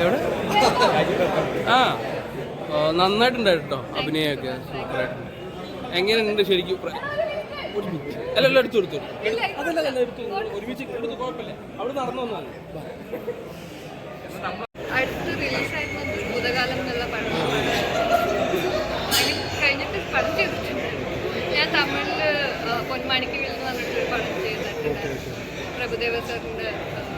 എവിടെ ആ. നന്നായിട്ടുണ്ടായിരുന്നു കേട്ടോ അഭിനയമൊക്കെ സൂപ്പറായിട്ട് എങ്ങനെയുണ്ട് ശരിക്കും പ്ര- ഒരു മിനിറ്റ്. അല്ല അല്ല എടുത്തു എടുത്തു അതല്ല അല്ല എടുത്തു ഒരുമിച്ച് എടുത്തു കുഴപ്പമില്ല. അവിടെ നടന്നു വന്നാൽ അടുത്ത് റിലീസായിരുന്നത് ഭൂതകാലം എന്നുള്ള പടം കഴിഞ്ഞിട്ട് പടം ചെയ്തിട്ടുണ്ട് ഞാൻ തമിഴിൽ പൊന്മാണിക്ക് പടം ചെയ്തിട്ടുണ്ട്. പ്രഭുദേവ സാറിന്റെ വേറെന്തെങ്കിലും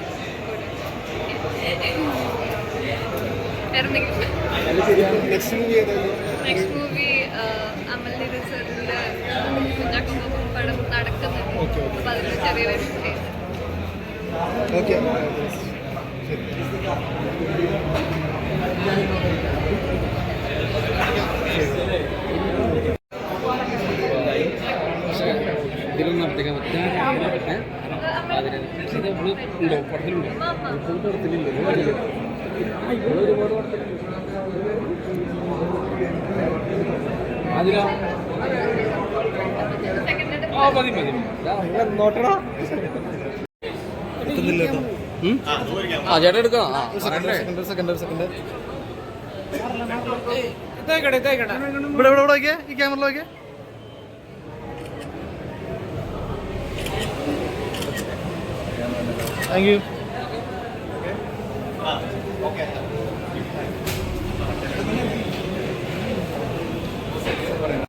next movie next movie Amal Neerad സാറിന്റെ കുഞ്ഞാക്കുമ്പോൾ പടം നടക്കുന്നുണ്ട് അപ്പോൾ അതിൽ ചെറിയൊരു കേസ് ഓക്കെ ഉണ്ടോ പടത്തിലുണ്ടോ ആ മതി മതി നോട്ടടാ? ആ പറയണ്ടേ സെക്കൻഡ് സെക്കൻഡ് സെക്കൻഡ് ഇവിടെ ഇവിടെ ഇവിടെ നോക്കിയേ Thank you. Okay. Ah, okay.